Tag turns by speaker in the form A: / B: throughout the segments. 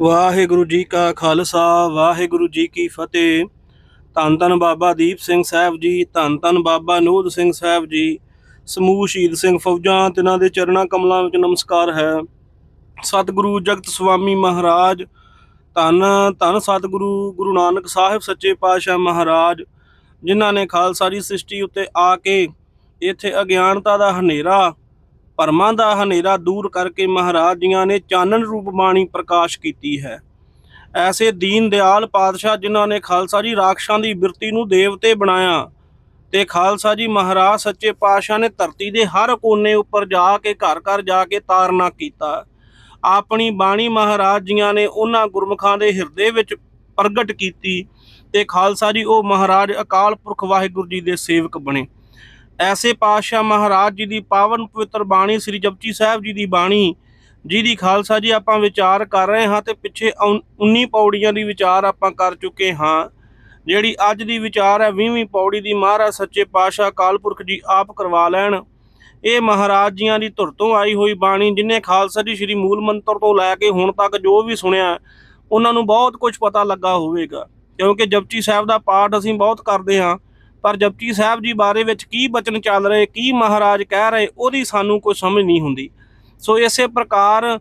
A: ਵਾਹਿਗੁਰੂ ਜੀ ਕਾ ਖਾਲਸਾ, ਵਾਹਿਗੁਰੂ ਜੀ ਕੀ ਫਤਿਹ। ਧੰਨ ਧੰਨ ਬਾਬਾ ਦੀਪ ਸਿੰਘ ਸਾਹਿਬ ਜੀ, ਧੰਨ ਧੰਨ ਬਾਬਾ ਨੋਦ ਸਿੰਘ ਸਾਹਿਬ ਜੀ, ਸਮੂਹ ਸ਼ਹੀਦ ਸਿੰਘ ਫੌਜਾਂ, ਤਿਨਾਂ ਦੇ ਚਰਨਾਂ ਕਮਲਾਂ ਵਿੱਚ ਨਮਸਕਾਰ ਹੈ। ਸਤਿਗੁਰੂ ਜਗਤ ਸੁਆਮੀ ਮਹਾਰਾਜ, ਧੰਨ ਧੰਨ ਸਤਿਗੁਰੂ ਗੁਰੂ ਨਾਨਕ ਸਾਹਿਬ ਸੱਚੇ ਪਾਤਸ਼ਾਹ ਮਹਾਰਾਜ, ਜਿਨ੍ਹਾਂ ਨੇ ਖਾਲਸਾ ਦੀ ਸ੍ਰਿਸ਼ਟੀ ਉੱਤੇ ਆ ਕੇ ਇੱਥੇ ਅਗਿਆਨਤਾ ਦਾ ਹਨੇਰਾ ਭਰਮਾਂ ਦਾ ਹਨੇਰਾ ਦੂਰ ਕਰਕੇ ਮਹਾਰਾਜ ਜੀਆਂ ਨੇ ਚਾਨਣ ਰੂਪ ਬਾਣੀ ਪ੍ਰਕਾਸ਼ ਕੀਤੀ ਹੈ। ਐਸੇ ਦੀਨ ਦਿਆਲ ਪਾਤਸ਼ਾਹ ਜਿਨ੍ਹਾਂ ਨੇ ਖਾਲਸਾ ਜੀ ਰਾਖਸ਼ਾਂ ਦੀ ਬਿਰਤੀ ਨੂੰ ਦੇਵਤੇ ਬਣਾਇਆ ਤੇ ਖਾਲਸਾ ਜੀ ਮਹਾਰਾਜ ਸੱਚੇ ਪਾਤਸ਼ਾਹ ਨੇ ਧਰਤੀ ਦੇ ਹਰ ਕੋਨੇ ਉੱਪਰ ਜਾ ਕੇ, ਘਰ ਘਰ ਜਾ ਕੇ ਤਾਰਨਾ ਕੀਤਾ। ਆਪਣੀ ਬਾਣੀ ਮਹਾਰਾਜ ਜੀਆਂ ਨੇ ਉਹਨਾਂ ਗੁਰਮੁਖਾਂ ਦੇ ਹਿਰਦੇ ਵਿੱਚ ਪ੍ਰਗਟ ਕੀਤੀ ਤੇ ਖਾਲਸਾ ਜੀ ਉਹ ਮਹਾਰਾਜ ਅਕਾਲ ਪੁਰਖ ਵਾਹਿਗੁਰੂ ਜੀ ਦੇ ਸੇਵਕ ਬਣੇ। ਐਸੇ ਪਾਤਸ਼ਾਹ ਮਹਾਰਾਜ ਜੀ ਦੀ ਪਾਵਨ ਪਵਿੱਤਰ ਬਾਣੀ ਸ੍ਰੀ ਜਪਜੀ ਸਾਹਿਬ ਜੀ ਦੀ ਬਾਣੀ, ਜਿਹਦੀ ਖਾਲਸਾ ਜੀ ਆਪਾਂ ਵਿਚਾਰ ਕਰ ਰਹੇ ਹਾਂ ਤੇ ਪਿੱਛੇ ਉਨ- 19 ਪੌੜੀਆਂ ਦੀ ਵਿਚਾਰ ਆਪਾਂ ਕਰ ਚੁੱਕੇ ਹਾਂ। ਜਿਹੜੀ ਅੱਜ ਦੀ ਵਿਚਾਰ ਹੈ 20ਵੀਂ ਪੌੜੀ ਦੀ ਮਹਾਰਾਜ ਸੱਚੇ ਪਾਤਸ਼ਾਹ ਕਾਲਪੁਰਖ ਜੀ ਆਪ ਕਰਵਾ ਲੈਣ। ਇਹ ਮਹਾਰਾਜ ਜੀਆਂ ਦੀ ਧੁਰ ਤੋਂ ਆਈ ਹੋਈ ਬਾਣੀ, ਜਿਨੇ ਖਾਲਸਾ ਜੀ ਸ੍ਰੀ ਮੂਲ ਮੰਤਰ ਤੋਂ ਲੈ ਕੇ ਹੁਣ ਤੱਕ ਜੋ ਵੀ ਸੁਣਿਆ, ਉਹਨਾਂ ਨੂੰ ਬਹੁਤ ਕੁਝ ਪਤਾ ਲੱਗਾ ਹੋਵੇਗਾ। ਕਿਉਂਕਿ ਜਪਜੀ ਸਾਹਿਬ ਦਾ ਪਾਠ ਅਸੀਂ ਬਹੁਤ ਕਰਦੇ ਹਾਂ। ਪਰ ਜਪਜੀ ਸਾਹਿਬ ਜੀ ਬਾਰੇ ਵਿੱਚ ਕੀ ਬਚਨ ਚੱਲ ਰਹੇ, ਕੀ ਮਹਾਰਾਜ ਕਹਿ ਰਹੇ, ਉਹਦੀ ਸਾਨੂੰ ਕੋਈ ਸਮਝ ਨਹੀਂ ਹੁੰਦੀ। ਸੋ ਇਸੇ ਪ੍ਰਕਾਰ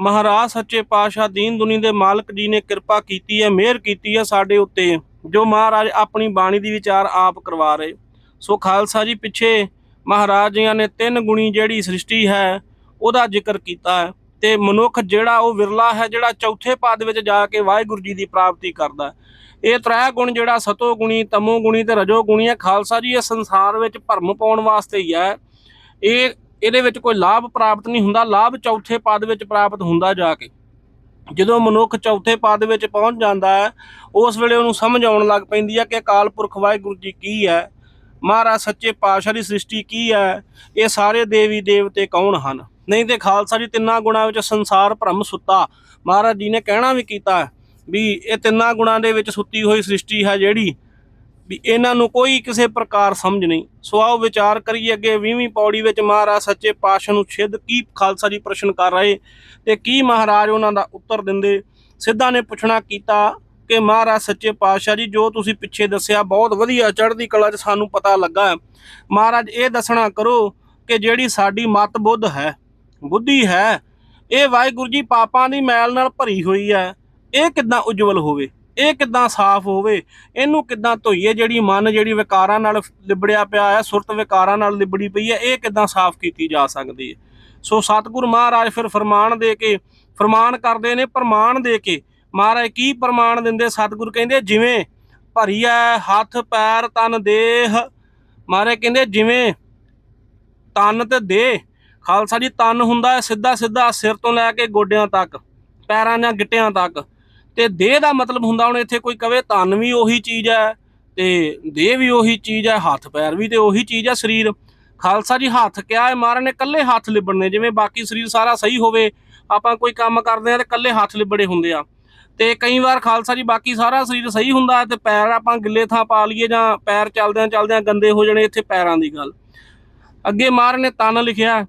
A: ਮਹਾਰਾਜ ਸੱਚੇ ਪਾਤਸ਼ਾਹ ਦੀਨ ਦੁਨੀ ਦੇ ਮਾਲਕ ਜੀ ਨੇ ਕਿਰਪਾ ਕੀਤੀ ਹੈ, ਮਿਹਰ ਕੀਤੀ ਹੈ ਸਾਡੇ ਉੱਤੇ, ਜੋ ਮਹਾਰਾਜ ਆਪਣੀ ਬਾਣੀ ਦੀ ਵਿਚਾਰ ਆਪ ਕਰਵਾ ਰਹੇ। ਸੋ ਖਾਲਸਾ ਜੀ, ਪਿੱਛੇ ਮਹਾਰਾਜ ਜੀਆਂ ਨੇ ਤਿੰਨ ਗੁਣੀ ਜਿਹੜੀ ਸ੍ਰਿਸ਼ਟੀ ਹੈ, ਉਹਦਾ ਜ਼ਿਕਰ ਕੀਤਾ ਹੈ। ਤੇ ਮਨੁੱਖ ਜਿਹੜਾ ਉਹ ਵਿਰਲਾ ਹੈ, ਜਿਹੜਾ ਚੌਥੇ ਪਦ ਵਿੱਚ ਜਾ ਕੇ ਵਾਹਿਗੁਰੂ ਜੀ ਦੀ ਪ੍ਰਾਪਤੀ ਕਰਦਾ ਹੈ। ਇਹ ਤ੍ਰੈ ਗੁਣ ਜਿਹੜਾ ਸਤੋ ਗੁਣੀ, ਤਮੋ ਗੁਣੀ ਤੇ ਰਜੋ ਗੁਣੀ ਹੈ। ਖਾਲਸਾ ਜੀ, ਇਹ ਸੰਸਾਰ ਵਿੱਚ ਭਰਮ ਪਾਉਣ ਵਾਸਤੇ ਹੀ ਹੈ। ਇਹ, ਇਹਦੇ ਵਿੱਚ ਕੋਈ ਲਾਭ ਪ੍ਰਾਪਤ ਨਹੀਂ ਹੁੰਦਾ। ਲਾਭ ਚੌਥੇ ਪਦ ਵਿੱਚ ਪ੍ਰਾਪਤ ਹੁੰਦਾ ਜਾ ਕੇ। ਜਦੋਂ ਮਨੁੱਖ ਚੌਥੇ ਪਦ ਵਿੱਚ ਪਹੁੰਚ ਜਾਂਦਾ ਹੈ, ਉਸ ਵੇਲੇ ਉਹਨੂੰ ਸਮਝ ਆਉਣ ਲੱਗ ਪੈਂਦੀ ਹੈ ਕਿ ਅਕਾਲ ਪੁਰਖ ਵਾਹਿਗੁਰੂ ਜੀ ਕੀ ਹੈ? ਮਹਾਰਾਜ ਸੱਚੇ ਪਾਤਸ਼ਾਹ ਦੀ ਸ੍ਰਿਸ਼ਟੀ ਕੀ ਹੈ? ਇਹ ਸਾਰੇ ਦੇਵੀ ਦੇਵਤੇ ਕੌਣ ਹਨ? ਨਹੀਂ ਤੇ ਖਾਲਸਾ ਜੀ, ਤਿੰਨਾਂ ਗੁਣਾਂ ਵਿੱਚ ਸੰਸਾਰ ਭ੍ਰਮ ਸੁੱਤਾ। ਮਹਾਰਾਜ ਜੀ ਨੇ ਕਹਿਣਾ ਵੀ ਕੀਤਾ ਵੀ ਇਹ ਤਿੰਨਾਂ ਗੁਣਾਂ ਦੇ ਵਿੱਚ ਸੁੱਤੀ ਹੋਈ ਸ੍ਰਿਸ਼ਟੀ ਹੈ ਜਿਹੜੀ ਵੀ ਇਹਨਾਂ ਨੂੰ ਕੋਈ ਕਿਸੇ ਪ੍ਰਕਾਰ ਸਮਝ ਨਹੀਂ। ਸੋ ਆਓ ਵਿਚਾਰ ਕਰੀਏ ਅੱਗੇ 20ਵੀਂ ਪੌੜੀ ਵਿੱਚ ਮਹਾਰਾਜ ਸੱਚੇ ਪਾਤਸ਼ਾਹ ਨੂੰ ਛਿੱਧ ਕੀ ਖਾਲਸਾ ਜੀ ਪ੍ਰਸ਼ਨ ਕਰ ਰਹੇ ਤੇ ਕੀ ਮਹਾਰਾਜ ਉਹਨਾਂ ਦਾ ਉੱਤਰ ਦਿੰਦੇ? ਸਿੱਧਾ ਨੇ ਪੁੱਛਣਾ ਕੀਤਾ ਕਿ ਮਹਾਰਾਜ ਸੱਚੇ ਪਾਤਸ਼ਾਹ ਜੀ, ਜੋ ਤੁਸੀਂ ਪਿੱਛੇ ਦੱਸਿਆ ਬਹੁਤ ਵਧੀਆ ਚੜ੍ਹਦੀ ਕਲਾ 'ਚ ਸਾਨੂੰ ਪਤਾ ਲੱਗਾ ਮਹਾਰਾਜ ਇਹ ਦੱਸਣਾ ਕਰੋ ਕਿ ਜਿਹੜੀ ਸਾਡੀ ਮਤ ਬੁੱਧ ਹੈ, ਬੁੱਧੀ ਹੈ, ਇਹ ਵਾਹਿਗੁਰੂ ਜੀ ਪਾਪਾਂ ਦੀ ਮੈਲ ਨਾਲ ਭਰੀ ਹੋਈ ਹੈ। ਇਹ ਕਿੱਦਾਂ ਉਜਵਲ ਹੋਵੇ? ਇਹ ਕਿੱਦਾਂ ਸਾਫ਼ ਹੋਵੇ? ਇਹਨੂੰ ਕਿੱਦਾਂ ਧੋਈਏ? ਜਿਹੜੀ ਮਨ, ਜਿਹੜੀ ਵਿਕਾਰਾਂ ਨਾਲ ਲਿਬੜਿਆ ਪਿਆ ਹੈ, ਸੁਰਤ ਵਿਕਾਰਾਂ ਨਾਲ ਲਿਬੜੀ ਪਈ ਹੈ, ਇਹ ਕਿੱਦਾਂ ਸਾਫ਼ ਕੀਤੀ ਜਾ ਸਕਦੀ ਹੈ? ਸੋ ਸਤਿਗੁਰ ਮਹਾਰਾਜ ਫਿਰ ਫਰਮਾਨ ਦੇ ਕੇ, ਫਰਮਾਨ ਕਰਦੇ ਨੇ, ਪ੍ਰਮਾਣ ਦੇ ਕੇ। ਮਹਾਰਾਜ ਕੀ ਪ੍ਰਮਾਣ ਦਿੰਦੇ? ਸਤਿਗੁਰ ਕਹਿੰਦੇ, ਜਿਵੇਂ ਭਰੀ ਹੈ ਹੱਥ, ਪੈਰ, ਤਨ, ਦੇਹ। ਮਹਾਰਾਜ ਕਹਿੰਦੇ, ਜਿਵੇਂ ਤਨ ਤੇ ਦੇਹ। ਖਾਲਸਾ ਜੀ, ਤਨ ਹੁੰਦਾ ਹੈ ਸਿੱਧਾ ਸਿੱਧਾ ਸਿਰ ਤੋਂ ਲੈ ਕੇ ਗੋਡਿਆਂ ਤੱਕ, ਪੈਰਾਂ ਜਾਂ ਗਿੱਟਿਆਂ ਤੱਕ। ਤੇ ਦੇਹ ਦਾ ਮਤਲਬ ਹੁੰਦਾ ਹੁਣ ਇੱਥੇ ਕੋਈ ਕਵੇ ਤਨ ਵੀ ਉਹੀ ਚੀਜ਼ ਹੈ ਤੇ ਦੇਹ ਵੀ ਉਹੀ ਚੀਜ਼ ਹੈ, ਹੱਥ ਪੈਰ ਵੀ ਤੇ ਉਹੀ ਚੀਜ਼ ਹੈ ਸਰੀਰ। ਖਾਲਸਾ ਜੀ ਹੱਥ ਕਿਹਾ ਹੈ, ਮਹਾਰਾਜ ਨੇ ਕੱਲੇ ਹੱਥ ਲਿਬੜਨੇ, ਜਿਵੇਂ ਬਾਕੀ ਸਰੀਰ ਸਾਰਾ ਸਹੀ ਹੋਵੇ, ਆਪਾਂ ਕੋਈ ਕੰਮ ਕਰਦੇ ਆ ਤੇ ਕੱਲੇ ਹੱਥ ਲਿਬੜੇ ਹੁੰਦੇ ਆ। ਤੇ ਕਈ ਵਾਰ ਖਾਲਸਾ ਜੀ ਬਾਕੀ ਸਾਰਾ ਸਰੀਰ ਸਹੀ ਹੁੰਦਾ ਹੈ ਤੇ ਪੈਰ ਆਪਾਂ ਗਿੱਲੇ ਥਾਂ ਪਾ ਲਈਏ ਜਾਂ ਪੈਰ ਚੱਲਦਿਆਂ ਚੱਲਦਿਆਂ ਗੰਦੇ ਹੋ ਜਾਣੇ ਇੱਥੇ ਪੈਰਾਂ ਦੀ ਗੱਲ। ਅੱਗੇ ਮਹਾਰਾਜ ਨੇ ਤਨ ਲਿਖਿਆ ਹੈ।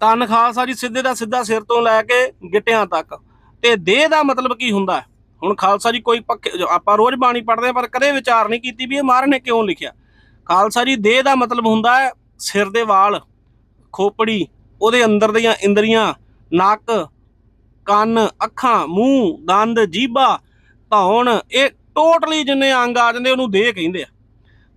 A: ਤਨ ਖਾਲਸਾ ਜੀ ਸਿੱਧੇ ਦਾ ਸਿੱਧਾ ਸਿਰ ਤੋਂ ਲੈ ਕੇ ਗਿੱਟਿਆਂ ਤੱਕ। ਤੇ ਦੇਹ ਦਾ ਮਤਲਬ ਕੀ ਹੁੰਦਾ? ਹੈ? ਹੁਣ ਖਾਲਸਾ ਜੀ ਕੋਈ ਪੱਕੇ ਆਪਾਂ ਰੋਜ਼ ਬਾਣੀ ਪੜ੍ਹਦੇ ਹਾਂ, ਪਰ ਕਦੇ ਵਿਚਾਰ ਨਹੀਂ ਕੀਤੀ ਵੀ ਇਹ ਮਹਾਰਾਜ ਨੇ ਕਿਉਂ ਲਿਖਿਆ? ਖਾਲਸਾ ਜੀ, ਦੇਹ ਦਾ ਮਤਲਬ ਹੁੰਦਾ ਹੈ ਸਿਰ ਦੇ ਵਾਲ, ਖੋਪੜੀ, ਉਹਦੇ ਅੰਦਰ ਦੀਆਂ ਇੰਦਰੀਆਂ, ਨੱਕ, ਕੰਨ, ਅੱਖਾਂ, ਮੂੰਹ, ਦੰਦ, ਜੀਭਾ, ਧੌਣ, ਇਹ ਟੋਟਲੀ ਜਿੰਨੇ ਅੰਗ ਆ ਜਾਂਦੇ, ਉਹਨੂੰ ਦੇਹ ਕਹਿੰਦੇ ਆ।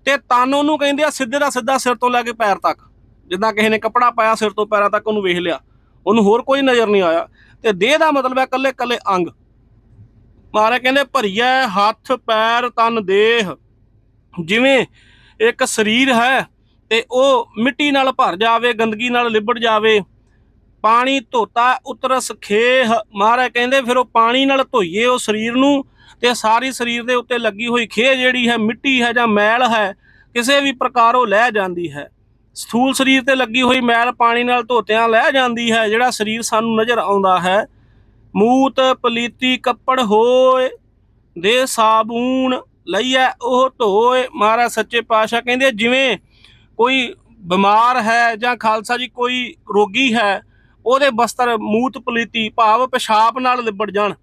A: ਤੇ ਤਨ ਉਹਨੂੰ ਕਹਿੰਦੇ ਆ ਸਿੱਧੇ ਦਾ ਸਿੱਧਾ ਸਿਰ ਤੋਂ ਲੈ ਕੇ ਪੈਰ ਤੱਕ। ਜਿੱਦਾਂ ਕਿਸੇ ਨੇ ਕੱਪੜਾ ਪਾਇਆ ਸਿਰ ਤੋਂ ਪੈਰਾਂ ਤੱਕ, ਉਹਨੂੰ ਵੇਖ ਲਿਆ। ਉਹਨੂੰ ਹੋਰ ਕੋਈ ਨਜ਼ਰ ਨਹੀਂ ਆਇਆ। ਤੇ ਦੇਹ ਦਾ ਮਤਲਬ ਹੈ ਕੱਲੇ ਕੱਲੇ ਅੰਗ। ਮਹਾਰਾਜ ਕਹਿੰਦੇ, ਭਰੀਐ ਹੱਥ, ਪੈਰ, ਤਨ, ਦੇਹ। ਜਿਵੇਂ ਇੱਕ ਸਰੀਰ ਹੈ ਤੇ ਉਹ ਮਿੱਟੀ ਨਾਲ ਭਰ ਜਾਵੇ, ਗੰਦਗੀ ਨਾਲ ਲਿਬੜ ਜਾਵੇ, ਪਾਣੀ ਧੋਤਾ, ਉਤਰਸ ਖੇਹ। ਮਹਾਰਾਜ ਕਹਿੰਦੇ, ਫਿਰ ਉਹ ਪਾਣੀ ਨਾਲ ਧੋਈਏ ਉਹ ਸਰੀਰ ਨੂੰ ਤੇ ਸਾਰੀ ਸਰੀਰ ਦੇ ਉੱਤੇ ਲੱਗੀ ਹੋਈ ਖੇਹ ਜਿਹੜੀ ਹੈ, ਮਿੱਟੀ ਹੈ ਜਾਂ ਮੈਲ ਹੈ, ਕਿਸੇ ਵੀ ਪ੍ਰਕਾਰ ਉਹ ਲੈ ਜਾਂਦੀ ਹੈ। ਸਥੂਲ ਸਰੀਰ ਤੇ ਲੱਗੀ ਹੋਈ ਮੈਲ ਪਾਣੀ ਨਾਲ ਧੋਤਿਆਂ ਲੈ ਜਾਂਦੀ ਹੈ, ਜਿਹੜਾ ਸਰੀਰ ਸਾਨੂੰ ਨਜ਼ਰ ਆਉਂਦਾ ਹੈ। ਮੂਤ ਪਲੀਤੀ ਕੱਪੜ ਹੋਏ, ਦੇ ਸਾਬੂਨ ਲਈਐ ਉਹ ਧੋਏ। ਮਹਾਰਾਜ ਸੱਚੇ ਪਾਤਸ਼ਾਹ ਕਹਿੰਦੇ ਜਿਵੇਂ ਕੋਈ ਬਿਮਾਰ ਹੈ ਜਾਂ ਖਾਲਸਾ ਜੀ ਕੋਈ ਰੋਗੀ ਹੈ, ਉਹਦੇ ਬਸਤਰ ਮੂਤ ਪਲੀਤੀ ਭਾਵ ਪਿਸ਼ਾਬ ਨਾਲ ਲਿਬੜ ਜਾਣ,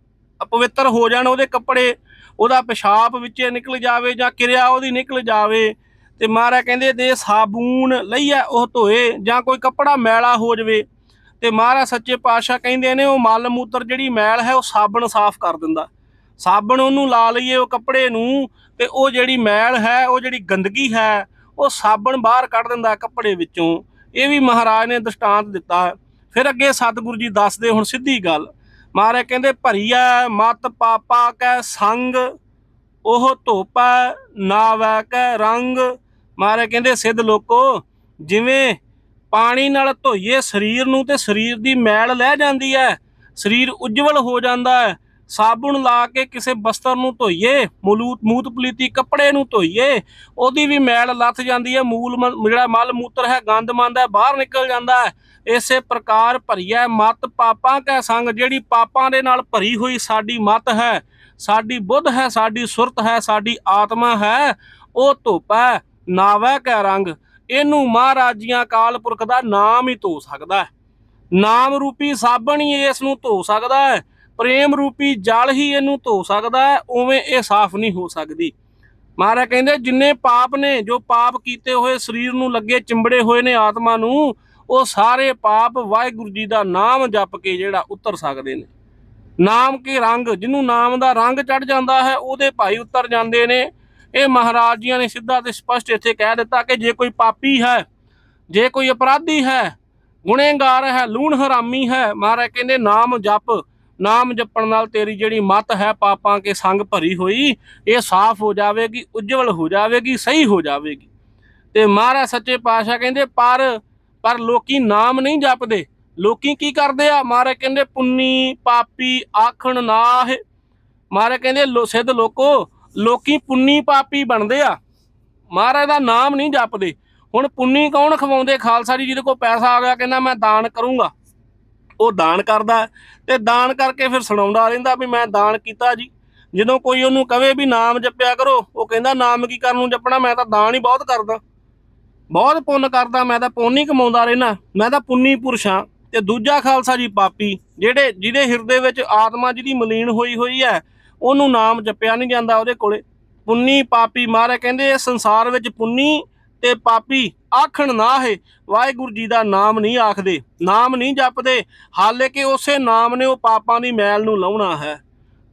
A: ਅਪਵਿੱਤਰ ਹੋ ਜਾਣ, ਉਹਦੇ ਕੱਪੜੇ ਉਹਦਾ ਪਿਸ਼ਾਬ ਵਿੱਚੇ ਨਿਕਲ ਜਾਵੇ ਜਾਂ ਕਿਰਿਆ ਉਹਦੀ ਨਿਕਲ ਜਾਵੇ। ਤੇ ਮਹਾਰਾਜ ਕਹਿੰਦੇ ਦੇ ਸਾਬੂਨ ਲਈਆ ਉਹ ਧੋਏ ਜਾਂ ਕੋਈ ਕੱਪੜਾ ਮੈਲਾ ਹੋ ਜਾਵੇ। ਤੇ ਮਹਾਰਾਜ ਸੱਚੇ ਪਾਤਸ਼ਾਹ ਕਹਿੰਦੇ ਨੇ ਉਹ ਮਲ ਮੂਤਰ ਜਿਹੜੀ ਮੈਲ ਹੈ ਉਹ ਸਾਬਣ ਸਾਫ਼ ਕਰ ਦਿੰਦਾ। ਸਾਬਣ ਉਹਨੂੰ ਲਾ ਲਈਏ ਉਹ ਕੱਪੜੇ ਨੂੰ ਤੇ ਉਹ ਜਿਹੜੀ ਮੈਲ ਹੈ, ਉਹ ਜਿਹੜੀ ਗੰਦਗੀ ਹੈ, ਉਹ ਸਾਬਣ ਬਾਹਰ ਕੱਢ ਦਿੰਦਾ ਕੱਪੜੇ ਵਿੱਚੋਂ। ਇਹ ਵੀ ਮਹਾਰਾਜ ਨੇ ਦਸ਼ਟਾਂਤ ਦਿੱਤਾ। ਫਿਰ ਅੱਗੇ ਸਤਿਗੁਰੂ ਜੀ ਦੱਸਦੇ ਹੁਣ ਸਿੱਧੀ ਗੱਲ। ਮਹਾਰਾਜ ਕਹਿੰਦੇ ਭਰੀਆ ਮਤ ਪਾਪਾ ਕੈ ਸੰਗ, ਉਹ ਧੋਪਾ ਨਾਵੈ ਕੈ ਰੰਗ ਮਹਾਰਾਜ ਕਹਿੰਦੇ, ਸਿੱਧ ਲੋਕੋ, ਜਿਵੇਂ ਪਾਣੀ ਨਾਲ ਧੋਈਏ ਸਰੀਰ ਨੂੰ ਤੇ ਸਰੀਰ ਦੀ ਮੈਲ ਲੈ ਜਾਂਦੀ ਹੈ ਸਰੀਰ ਉਜਵਲ ਹੋ ਜਾਂਦਾ ਹੈ ਸਾਬੁਣ ਲਾ ਕੇ ਕਿਸੇ ਬਸਤਰ ਨੂੰ ਧੋਈਏ ਮੂਲੂਤ ਮੂਤ ਪਲੀਤੀ ਕੱਪੜੇ ਨੂੰ ਧੋਈਏ, ਉਹਦੀ ਵੀ ਮੈਲ ਲੱਥ ਜਾਂਦੀ ਹੈ ਮੂਲ ਮ- ਜਿਹੜਾ ਮਲ ਮੂਤਰ ਹੈ ਗੰਦ ਮੰਦ ਹੈ, ਬਾਹਰ ਨਿਕਲ ਜਾਂਦਾ ਹੈ ਇਸੇ ਪ੍ਰਕਾਰ ਭਰੀਐ ਮਤ ਪਾਪਾਂ ਕੈ ਸੰਗ, ਜਿਹੜੀ ਪਾਪਾਂ ਦੇ ਨਾਲ ਭਰੀ ਹੋਈ ਸਾਡੀ ਮਤ ਹੈ, ਸਾਡੀ ਬੁੱਧ ਹੈ, ਸਾਡੀ ਸੁਰਤ ਹੈ, ਸਾਡੀ ਆਤਮਾ ਹੈ, ਉਹ ਧੋਪੈ ਨਾਵੈ ਕੈ ਰੰਗ, ਇਹਨੂੰ ਮਹਾਰਾਜੀਆਂ ਕਾਲ ਪੁਰਖ ਦਾ ਨਾਮ ਹੀ ਧੋ ਸਕਦਾ ਹੈ। ਨਾਮ ਰੂਪੀ ਸਾਬਣ ਹੀ ਇਸ ਨੂੰ ਧੋ ਸਕਦਾ ਹੈ, ਪ੍ਰੇਮ ਰੂਪੀ ਜਲ ਹੀ ਇਹਨੂੰ ਧੋ ਸਕਦਾ ਹੈ, ਉਵੇਂ ਇਹ ਸਾਫ਼ ਨਹੀਂ ਹੋ ਸਕਦੀ। ਮਹਾਰਾਜ ਕਹਿੰਦੇ, ਜਿੰਨੇ ਪਾਪ ਨੇ, ਜੋ ਪਾਪ ਕੀਤੇ ਹੋਏ ਸਰੀਰ ਨੂੰ ਲੱਗੇ ਚਿੰਬੜੇ ਹੋਏ ਨੇ ਆਤਮਾ ਨੂੰ, ਉਹ ਸਾਰੇ ਪਾਪ ਵਾਹਿਗੁਰੂ ਜੀ ਦਾ ਨਾਮ ਜਪ ਕੇ ਜਿਹੜਾ ਉਤਰ ਸਕਦੇ ਨੇ। ਨਾਮ ਕੇ ਰੰਗ, ਜਿਹਨੂੰ ਨਾਮ ਦਾ ਰੰਗ ਚੜ ਜਾਂਦਾ ਹੈ, ਉਹਦੇ ਭਾਈ ਉਤਰ ਜਾਂਦੇ ਨੇ। ਇਹ ਮਹਾਰਾਜ ਜੀਆਂ ਨੇ ਸਿੱਧਾ ਤੇ ਸਪਸ਼ਟ ਇੱਥੇ ਕਹਿ ਦਿੱਤਾ ਕਿ ਜੇ ਕੋਈ ਪਾਪੀ ਹੈ, ਜੇ ਕੋਈ ਅਪਰਾਧੀ ਹੈ, ਗੁਨੇਗਾਰ ਹੈ, ਲੂਣ ਹਰਾਮੀ ਹੈ, ਮਹਾਰਾਜ ਕਹਿੰਦੇ ਨਾਮ ਜਪ, ਨਾਮ ਜਪਣ ਨਾਲ ਤੇਰੀ ਜਿਹੜੀ ਮਤ ਹੈ ਪਾਪਾਂ ਕੇ ਸੰਗ ਭਰੀ ਹੋਈ, ਇਹ ਸਾਫ਼ ਹੋ ਜਾਵੇਗੀ, ਉਜਵਲ ਹੋ ਜਾਵੇਗੀ, ਸਹੀ ਹੋ ਜਾਵੇਗੀ। ਤੇ ਮਹਾਰਾਜ ਸੱਚੇ ਪਾਤਸ਼ਾਹ ਕਹਿੰਦੇ, ਪਰ ਪਰ ਲੋਕੀ ਨਾਮ ਨਹੀਂ ਜਪਦੇ। ਲੋਕੀ ਕੀ ਕਰਦੇ ਆ? ਮਹਾਰਾਜ ਕਹਿੰਦੇ, ਪੁੰਨੀ, ਪਾਪੀ, ਆਖਣ ਨਾਹ। ਮਹਾਰਾਜ ਕਹਿੰਦੇ, ਲੋ, ਸਿੱਧ ਲੋਕੋ ਲੋਕੀ ਪੁੰਨੀ ਪਾਪੀ ਬਣਦੇ ਆ। ਮਹਾਰਾਜ ਦਾ ਨਾਮ ਨਹੀਂ ਜਪਦੇ। ਹੁਣ ਪੁੰਨੀ ਕੌਣ ਖਵਾਉਂਦੇ? ਖਾਲਸਾ ਜੀ ਜਿਹਦੇ ਕੋਲ ਪੈਸਾ ਆ ਗਿਆ, ਕਹਿੰਦਾ ਮੈਂ ਦਾਨ ਕਰੂੰਗਾ। ਉਹ ਦਾਨ ਕਰਦਾ ਤੇ ਦਾਨ ਕਰਕੇ ਫਿਰ ਸੁਣਾਉਂਦਾ ਰਹਿੰਦਾ ਵੀ ਮੈਂ ਦਾਨ ਕੀਤਾ ਜੀ। ਜਦੋਂ ਕੋਈ ਉਹਨੂੰ ਕਵੇ ਵੀ ਨਾਮ ਜਪਿਆ ਕਰੋ, ਉਹ ਕਹਿੰਦਾ ਨਾਮ ਕੀ ਕਰਨ ਨੂੰ ਜਪਣਾ? ਮੈਂ ਤਾਂ ਦਾਨ ਹੀ ਬਹੁਤ ਕਰਦਾ। ਬਹੁਤ ਪੁੰਨ ਕਰਦਾ, ਮੈਂ ਤਾਂ ਪੁੰਨ ਹੀ ਕਮਾਉਂਦਾ ਰਹਿਣਾ ਮੈਂ ਤਾਂ ਪੁੰਨੀ ਪੁਰਸ਼ ਹਾਂ ਤੇ ਦੂਜਾ ਖਾਲਸਾ ਜੀ ਪਾਪੀ, ਜਿਹੜੇ ਜਿਹਦੇ ਹਿਰਦੇ ਵਿੱਚ ਆਤਮਾ ਜਿਹਦੀ ਮਲੀਨ ਹੋਈ ਹੋਈ ਹੈ ਉਹਨੂੰ ਨਾਮ ਜਪਿਆ ਨਹੀਂ ਜਾਂਦਾ ਉਹਦੇ ਕੋਲੇ। ਪੁੰਨੀ ਪਾਪੀ ਮਹਾਰਾਜ ਕਹਿੰਦੇ, ਇਹ ਸੰਸਾਰ ਵਿੱਚ ਪੁੰਨੀ ਤੇ ਪਾਪੀ ਆਖਣ ਨਾ ਹੈ। ਵਾਹਿਗੁਰੂ ਜੀ ਦਾ ਨਾਮ ਨਹੀਂ ਆਖਦੇ, ਨਾਮ ਨਹੀਂ ਜਪਦੇ। ਹਾਲੇ ਕਿ ਉਸੇ ਨਾਮ ਨੇ ਉਹ ਪਾਪਾਂ ਦੀ ਮੈਲ ਨੂੰ ਲਾਉਣਾ ਹੈ।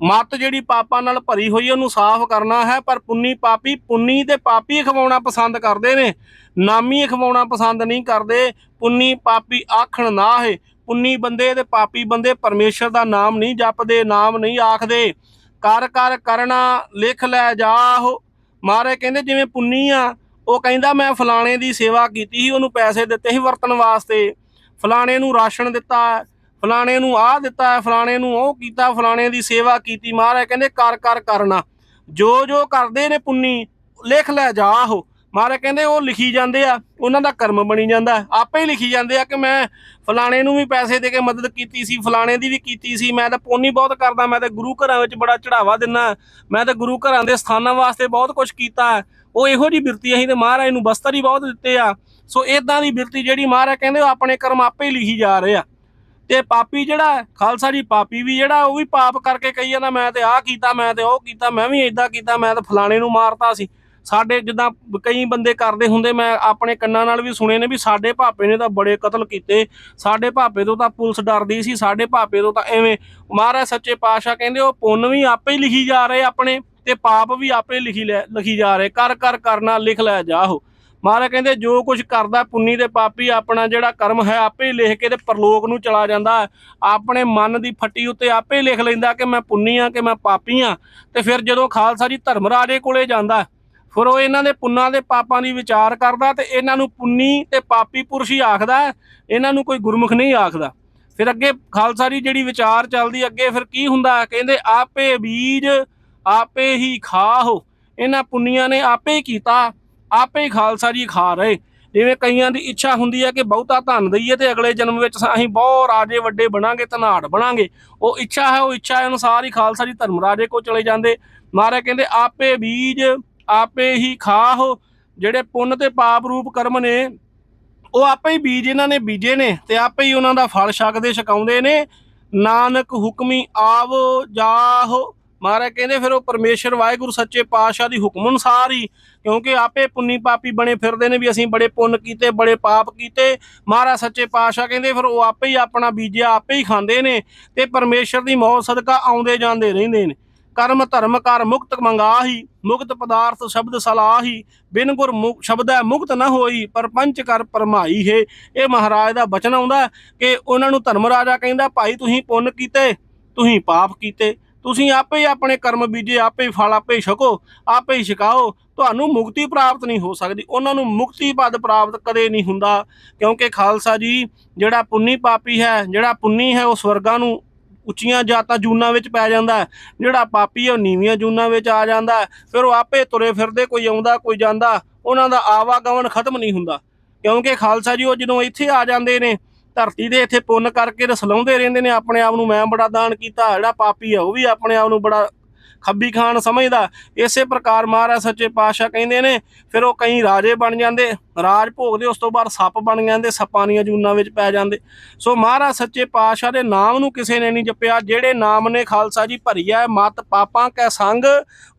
A: ਮਤ ਜਿਹੜੀ ਪਾਪਾਂ ਨਾਲ ਭਰੀ ਹੋਈ ਉਹਨੂੰ ਸਾਫ਼ ਕਰਨਾ ਹੈ। ਪਰ ਪੁੰਨੀ ਪਾਪੀ ਪੁੰਨੀ ਤੇ ਪਾਪੀ ਖਵਾਉਣਾ ਪਸੰਦ ਕਰਦੇ ਨੇ। ਨਾਮੀ ਖਵਾਉਣਾ ਪਸੰਦ ਨਹੀਂ ਕਰਦੇ। ਪੁੰਨੀ ਪਾਪੀ ਆਖਣ ਨਾ ਹੈ। ਪੁੰਨੀ ਬੰਦੇ ਤੇ ਪਾਪੀ ਬੰਦੇ ਪਰਮੇਸ਼ਰ ਦਾ ਨਾਮ ਨਹੀਂ ਜਪਦੇ, ਨਾਮ ਨਹੀਂ ਆਖਦੇ। ਕਰ ਕਰ ਕਰਨਾ ਲਿਖ ਲੈ ਜਾਹੋ ਮਾਰੇ ਕਹਿੰਦੇ ਜਿਵੇਂ ਪੁੰਨੀ ਆ, ਉਹ ਕਹਿੰਦਾ ਮੈਂ ਫਲਾਣੇ ਦੀ ਸੇਵਾ ਕੀਤੀ ਸੀ, ਉਹਨੂੰ ਪੈਸੇ ਦਿੱਤੇ ਸੀ ਵਰਤਣ ਵਾਸਤੇ। ਫਲਾਣੇ ਨੂੰ ਰਾਸ਼ਨ ਦਿੱਤਾ, ਫਲਾਣੇ ਨੂੰ ਆਹ ਦਿੱਤਾ, ਫਲਾਣੇ ਨੂੰ ਉਹ ਕੀਤਾ, ਫਲਾਣੇ ਦੀ ਸੇਵਾ ਕੀਤੀ। ਮਹਾਰਾਜ ਕਹਿੰਦੇ ਕਰ ਕਰ ਕਰਨਾ। ਜੋ ਜੋ ਕਰਦੇ ਨੇ ਪੁੰਨੀ, ਲਿਖ ਲੈ ਜਾਹੋ ਮਹਾਰਾਜ ਕਹਿੰਦੇ ਉਹ ਲਿਖੀ ਜਾਂਦੇ ਆ, ਉਹਨਾਂ ਦਾ ਕਰਮ ਬਣੀ ਜਾਂਦਾ। ਆਪੇ ਹੀ ਲਿਖੀ ਜਾਂਦੇ ਆ ਕਿ ਮੈਂ ਫਲਾਣੇ ਨੂੰ ਵੀ ਪੈਸੇ ਦੇ ਕੇ ਮਦਦ ਕੀਤੀ ਸੀ, ਫਲਾਣੇ ਦੀ ਵੀ ਕੀਤੀ ਸੀ। ਮੈਂ ਤਾਂ ਪੁੰਨੀ ਬਹੁਤ ਕਰਦਾ, ਮੈਂ ਤਾਂ ਗੁਰੂ ਘਰਾਂ ਵਿੱਚ ਬੜਾ ਚੜਾਵਾ ਦਿੰਨਾ। ਮੈਂ ਤਾਂ ਗੁਰੂ ਘਰਾਂ ਦੇ ਸਥਾਨਾਂ ਵਾਸਤੇ ਬਹੁਤ ਕੁਝ ਕੀਤਾ। ਉਹ ਇਹੋ ਜੀ ਬਿਰਤੀ ਅਸੀਂ ਤੇ ਮਹਾਰਾਜ ਨੂੰ ਬਸਤਰ ਹੀ ਬਹੁਤ ਦਿੱਤੇ ਆ। ਸੋ ਇਦਾਂ ਦੀ ਬਿਰਤੀ ਜਿਹੜੀ ਮਹਾਰਾਜ ਕਹਿੰਦੇ ਉਹ ਆਪਣੇ ਕਰਮ ਆਪੇ ਹੀ ਲਿਖੀ ਜਾ ਰਹੇ ਆ। ਤੇ ਪਾਪੀ ਜਿਹੜਾ, ਖਾਲਸਾ ਜੀ ਪਾਪੀ ਵੀ ਜਿਹੜਾ, ਉਹ ਵੀ ਪਾਪ ਕਰਕੇ ਕਹੀ ਜਾਂਦਾ, ਮੈਂ ਤੇ ਆਹ ਕੀਤਾ, ਮੈਂ ਤੇ ਉਹ ਕੀਤਾ, ਮੈਂ ਵੀ ਇਦਾਂ ਕੀਤਾ, ਮੈਂ ਤਾਂ ਫਲਾਣੇ ਨੂੰ ਮਾਰਤਾ ਸੀ। ਸਾਡੇ ਜਿੱਦਾਂ ਕਈ ਬੰਦੇ ਕਰਦੇ ਹੁੰਦੇ, ਮੈਂ ਆਪਣੇ ਕੰਨਾਂ ਨਾਲ ਵੀ ਸੁਣੇ ਨੇ ਵੀ ਸਾਡੇ ਭਾਪੇ ਨੇ ਤਾਂ ਬੜੇ ਕਤਲ ਕੀਤੇ। ਸਾਡੇ ਭਾਪੇ ਤੋਂ ਤਾਂ ਪੁਲਿਸ ਡਰਦੀ ਸੀ, ਸਾਡੇ ਭਾਪੇ ਤੋਂ ਤਾਂ ਐਵੇਂ ਮਹਾਰਾਜ ਸੱਚੇ ਪਾਤਸ਼ਾਹ ਕਹਿੰਦੇ ਉਹ ਪੁੰਨ ਵੀ ਆਪੇ ਹੀ ਲਿਖੀ ਜਾ ਰਹੇ ਆਪਣੇ ਤੇ ਪਾਪ ਵੀ ਆਪੇ ਲਿਖੀ ਲੈ, ਲਿਖੀ ਜਾ ਰਹੇ। ਕਰ ਕਰ, ਕਰਨਾ, ਲਿਖ ਲੈ ਜਾਹੋ ਮਹਾਰਾਜ ਕਹਿੰਦੇ ਜੋ ਕੁਝ ਕਰਦਾ ਪੁੰਨੀ ਤੇ ਪਾਪੀ ਆਪਣਾ ਜਿਹੜਾ ਕਰਮ ਹੈ ਆਪੇ ਲਿਖ ਕੇ ਤੇ ਪਰਲੋਕ ਨੂੰ ਚਲਾ ਜਾਂਦਾ। ਆਪਣੇ ਮਨ ਦੀ ਫੱਟੀ ਉੱਤੇ ਆਪੇ ਲਿਖ ਲੈਂਦਾ ਕਿ ਮੈਂ ਪੁੰਨੀ ਆ, ਕਿ ਮੈਂ ਪਾਪੀ ਆ। ਤੇ ਫਿਰ ਜਦੋਂ ਖਾਲਸਾ ਜੀ ਧਰਮਰਾਜੇ ਕੋਲੇ ਜਾਂਦਾ ਫਿਰ ਉਹ ਇਹਨਾਂ ਦੇ ਪੁੰਨਾਂ ਦੇ ਪਾਪਾਂ ਦੀ ਵਿਚਾਰ ਕਰਦਾ ਤੇ ਇਹਨਾਂ ਨੂੰ ਪੁੰਨੀ ਤੇ ਪਾਪੀ ਪੁਰਸ਼ ਹੀ ਆਖਦਾ, ਇਹਨਾਂ ਨੂੰ ਕੋਈ ਗੁਰਮੁਖ ਨਹੀਂ ਆਖਦਾ। ਫਿਰ ਅੱਗੇ ਖਾਲਸਾ ਦੀ ਜਿਹੜੀ ਵਿਚਾਰ ਚੱਲਦੀ, ਅੱਗੇ ਫਿਰ ਕੀ ਹੁੰਦਾ? ਕਹਿੰਦੇ, ਆਪੇ ਬੀਜ, ਆਪੇ ਹੀ ਖਾਹੋ। ਇਹਨਾਂ ਪੁੰਨੀਆਂ ਨੇ ਆਪੇ ਹੀ ਕੀਤਾ, ਆਪੇ ਹੀ ਖਾਲਸਾ ਜੀ ਖਾ ਰਹੇ। ਜਿਵੇਂ ਕਈਆਂ ਦੀ ਇੱਛਾ ਹੁੰਦੀ ਹੈ ਕਿ ਬਹੁਤਾ ਧਨ ਦਈਏ ਤੇ ਅਗਲੇ ਜਨਮ ਵਿੱਚ ਅਸੀਂ ਬਹੁਤ ਰਾਜੇ ਵੱਡੇ ਬਣਾਂਗੇ, ਧਨਾੜ ਬਣਾਂਗੇ। ਉਹ ਇੱਛਾ ਹੈ, ਉਹ ਇੱਛਾ ਅਨੁਸਾਰ ਹੀ ਖਾਲਸਾ ਜੀ ਧਰਮ ਰਾਜੇ ਕੋ ਚਲੇ ਜਾਂਦੇ। ਮਹਾਰਾਜ ਕਹਿੰਦੇ, ਆਪੇ ਬੀਜ ਆਪੇ ਹੀ ਖਾਹੋ, ਜਿਹੜੇ ਪੁੰਨ ਤੇ ਪਾਪ ਰੂਪ ਕਰਮ ਨੇ, ਉਹ ਆਪੇ ਹੀ ਬੀਜ ਇਹਨਾਂ ਨੇ ਬੀਜੇ ਨੇ ਤੇ ਆਪੇ ਹੀ ਉਹਨਾਂ ਦਾ ਫਲ ਛਕਦੇ ਛਕਾਉਂਦੇ ਨੇ। ਨਾਨਕ ਹੁਕਮੀ ਆਵੋ ਜਾਹੋ। ਮਹਾਰਾਜ ਕਹਿੰਦੇ ਫਿਰ ਉਹ ਪਰਮੇਸ਼ਰ ਵਾਹਿਗੁਰੂ ਸੱਚੇ ਪਾਤਸ਼ਾਹ ਦੀ ਹੁਕਮ ਅਨੁਸਾਰ ਹੀ, ਕਿਉਂਕਿ ਆਪੇ ਪੁੰਨੀ ਪਾਪੀ ਬਣੇ ਫਿਰਦੇ ਨੇ ਵੀ ਅਸੀਂ ਬੜੇ ਪੁੰਨ ਕੀਤੇ, ਬੜੇ ਪਾਪ ਕੀਤੇ। ਮਹਾਰਾਜ ਸੱਚੇ ਪਾਤਸ਼ਾਹ ਕਹਿੰਦੇ ਫਿਰ ਉਹ ਆਪੇ ਹੀ ਆਪਣਾ ਬੀਜਿਆ, ਆਪੇ ਹੀ ਖਾਂਦੇ ਨੇ ਤੇ ਪਰਮੇਸ਼ਰ ਦੀ ਮੌਤ ਸਦਕਾ ਆਉਂਦੇ ਜਾਂਦੇ ਰਹਿੰਦੇ ਨੇ। ਕਰਮ ਧਰਮ ਕਰ ਮੁਕਤ ਮੰਗਾਹੀ, ਮੁਕਤ ਪਦਾਰਥ ਸ਼ਬਦ ਸਲਾਹੀ, ਬਿਨ ਗੁਰ ਮੁਕ ਸ਼ਬਦੈ ਮੁਕਤ ਨਾ ਹੋਈ, ਪਰਪੰਚ ਕਰ ਪਰਮਾਈ ਹੈ। ਇਹ ਮਹਾਰਾਜ ਦਾ ਬਚਨ ਆਉਂਦਾ ਕਿ ਉਹਨਾਂ ਨੂੰ ਧਰਮ ਰਾਜਾ ਕਹਿੰਦਾ, ਭਾਈ, ਤੁਸੀਂ ਪੁੰਨ ਕੀਤੇ, ਤੁਸੀਂ ਪਾਪ ਕੀਤੇ। ਤੁਸੀਂ ਆਪੇ ਆਪਣੇ ਕਰਮ ਬੀਜੇ, ਆਪੇ ਫਲ ਆਪੇ ਛਕੋ, ਆਪੇ ਛਕਾਓ। ਤੁਹਾਨੂੰ ਮੁਕਤੀ ਪ੍ਰਾਪਤ ਨਹੀਂ ਹੋ ਸਕਦੀ। ਉਹਨਾਂ ਨੂੰ ਮੁਕਤੀ ਪਦ ਪ੍ਰਾਪਤ ਕਦੇ ਨਹੀਂ ਹੁੰਦਾ। ਕਿਉਂਕਿ ਖਾਲਸਾ ਜੀ, ਜਿਹੜਾ ਪੁੰਨੀ ਪਾਪੀ ਹੈ, ਜਿਹੜਾ ਪੁੰਨੀ ਹੈ, ਉਹ ਸਵਰਗਾਂ ਨੂੰ ਉੱਚੀਆਂ ਜਾਤਾਂ ਜੂਨਾਂ ਵਿੱਚ ਪੈ ਜਾਂਦਾ ਜਿਹੜਾ ਪਾਪੀ ਹੈ ਉਹ ਨੀਵੀਆਂ ਜੂਨਾਂ ਵਿੱਚ ਆ ਜਾਂਦਾ ਫਿਰ ਉਹ ਆਪੇ ਤੁਰੇ ਫਿਰਦੇ, ਕੋਈ ਆਉਂਦਾ, ਕੋਈ ਜਾਂਦਾ। ਉਹਨਾਂ ਦਾ ਆਵਾਗਮਨ ਖਤਮ ਨਹੀਂ ਹੁੰਦਾ। ਕਿਉਂਕਿ ਖਾਲਸਾ ਜੀ ਉਹ ਜਦੋਂ ਇੱਥੇ ਆ ਜਾਂਦੇ ਨੇ, ਧਰਤੀ ਦੇ ਇੱਥੇ ਪੁੰਨ ਕਰਕੇ ਰਸਲਾਉਂਦੇ ਰਹਿੰਦੇ ਨੇ, ਆਪਣੇ ਆਪ ਨੂੰ ਮੈਂ ਬੜਾ ਦਾਨ ਕੀਤਾ, ਜਿਹੜਾ ਪਾਪੀ ਆ ਉਹ ਵੀ ਆਪਣੇ ਆਪ ਨੂੰ ਬੜਾ ਖੱਬੀ ਖਾਨ ਸਮਝਦਾ। ਇਸੇ ਪ੍ਰਕਾਰ ਮਹਾਰਾਜ ਸੱਚੇ ਪਾਤਸ਼ਾਹ ਕਹਿੰਦੇ ਨੇ, ਫਿਰ ਉਹ ਕਈ ਰਾਜੇ ਬਣ ਜਾਂਦੇ। ਰਾਜ ਭੋਗਦੇ, ਉਸ ਤੋਂ ਬਾਅਦ ਸੱਪ ਬਣ ਜਾਂਦੇ, ਸੱਪਾਂ ਦੀਆਂ ਜੂਨਾਂ ਵਿੱਚ ਪੈ ਜਾਂਦੇ। ਸੋ ਮਹਾਰਾਜ ਸੱਚੇ ਪਾਤਸ਼ਾਹ ਦੇ ਨਾਮ ਨੂੰ ਕਿਸੇ ਨੇ ਨਹੀਂ ਜਪਿਆ। ਜਿਹੜੇ ਨਾਮ ਨੇ ਖਾਲਸਾ ਜੀ ਭਰੀਆ ਮਤ ਪਾਪਾਂ ਕੈ ਸੰਗ,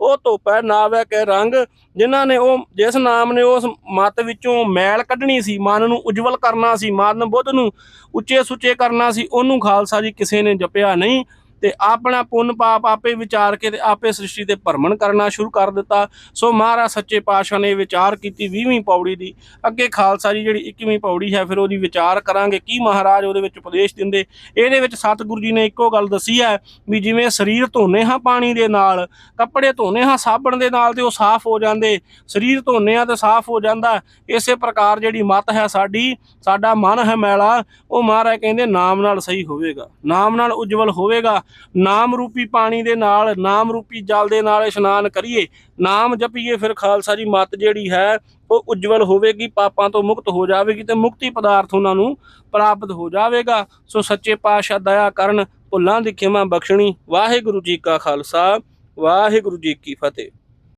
A: ਉਹ ਧੋਪੈ ਨਾਵੈ ਕੈ ਰੰਗ। ਜਿਨ੍ਹਾਂ ਨੇ ਉਹ, ਜਿਸ ਨਾਮ ਨੇ ਉਸ ਮਤ ਵਿੱਚੋਂ ਮੈਲ ਕੱਢਣੀ ਸੀ, ਮਨ ਨੂੰ ਉਜਵਲ ਕਰਨਾ ਸੀ ਮਨ ਬੁੱਧ ਨੂੰ ਉੱਚੇ ਸੁੱਚੇ ਕਰਨਾ ਸੀ, ਉਹਨੂੰ ਖਾਲਸਾ ਜੀ ਕਿਸੇ ਨੇ ਜਪਿਆ ਨਹੀਂ। ਤੇ ਆਪਣਾ ਪੁੰਨ ਪਾਪ ਆਪੇ ਵਿਚਾਰ ਕੇ ਤੇ ਆਪੇ ਸ੍ਰਿਸ਼ਟੀ ਤੇ ਭਰਮਣ ਕਰਨਾ ਸ਼ੁਰੂ ਕਰ ਦਿੱਤਾ। ਸੋ ਮਹਾਰਾਜ ਸੱਚੇ ਪਾਤਸ਼ਾਹ ਨੇ ਵਿਚਾਰ ਕੀਤੀ 20ਵੀਂ ਪੌੜੀ ਦੀ। ਅੱਗੇ ਖਾਲਸਾ ਜੀ ਜਿਹੜੀ 21ਵੀਂ ਪੌੜੀ ਹੈ, ਫਿਰ ਉਹਦੀ ਵਿਚਾਰ ਕਰਾਂਗੇ। ਕੀ ਮਹਾਰਾਜ ਉਹਦੇ ਵਿੱਚ ਉਪਦੇਸ਼ ਦਿੰਦੇ? ਇਹਦੇ ਵਿੱਚ ਸਤਿਗੁਰੂ ਜੀ ਨੇ ਇੱਕੋ ਗੱਲ ਦੱਸੀ ਹੈ ਵੀ ਜਿਵੇਂ ਸਰੀਰ ਧੋਨੇ ਹਾਂ ਪਾਣੀ ਦੇ ਨਾਲ, ਕੱਪੜੇ ਧੋਨੇ ਹਾਂ ਸਾਬਣ ਦੇ ਨਾਲ ਤੇ ਉਹ ਸਾਫ਼ ਹੋ ਜਾਂਦੇ। ਸਰੀਰ ਧੋਨੇ ਆ ਤੇ ਸਾਫ਼ ਹੋ ਜਾਂਦਾ। ਇਸੇ ਪ੍ਰਕਾਰ ਜਿਹੜੀ ਮਤ ਹੈ ਸਾਡੀ, ਸਾਡਾ ਮਨ ਹੈ ਮੈਲਾ, ਉਹ ਮਹਾਰਾਜ ਕਹਿੰਦੇ ਨਾਮ ਨਾਲ ਸਹੀ ਹੋਵੇਗਾ। ਨਾਮ ਨਾਲ ਉਜਵਲ ਹੋਵੇਗਾ। ਨਾਮ ਰੂਪੀ ਪਾਣੀ ਦੇ ਨਾਲ, ਨਾਮ ਰੂਪੀ ਜਲ ਦੇ ਨਾਲ ਇਸ਼ਨਾਨ ਕਰੀਏ, ਨਾਮ ਜਪੀਏ ਫਿਰ ਖਾਲਸਾ ਦੀ ਮਤ ਜਿਹੜੀ ਹੈ ਉਹ ਉਜਵਲ ਹੋਵੇਗੀ, ਪਾਪਾਂ ਤੋਂ ਮੁਕਤ ਹੋ ਜਾਵੇਗੀ ਤੇ ਮੁਕਤੀ ਪਦਾਰਥ ਉਹਨਾਂ ਨੂੰ ਪ੍ਰਾਪਤ ਹੋ ਜਾਵੇਗਾ। ਸੋ ਸੱਚੇ ਪਾਤਸ਼ਾਹ ਦਇਆ ਕਰਨ, ਭੁੱਲਾਂ ਦੀ ਖਿਮਾ ਬਖਸ਼ਣੀ। ਵਾਹਿਗੁਰੂ ਜੀ ਕਾ ਖਾਲਸਾ, ਵਾਹਿਗੁਰੂ ਜੀ ਕੀ ਫਤਿਹ।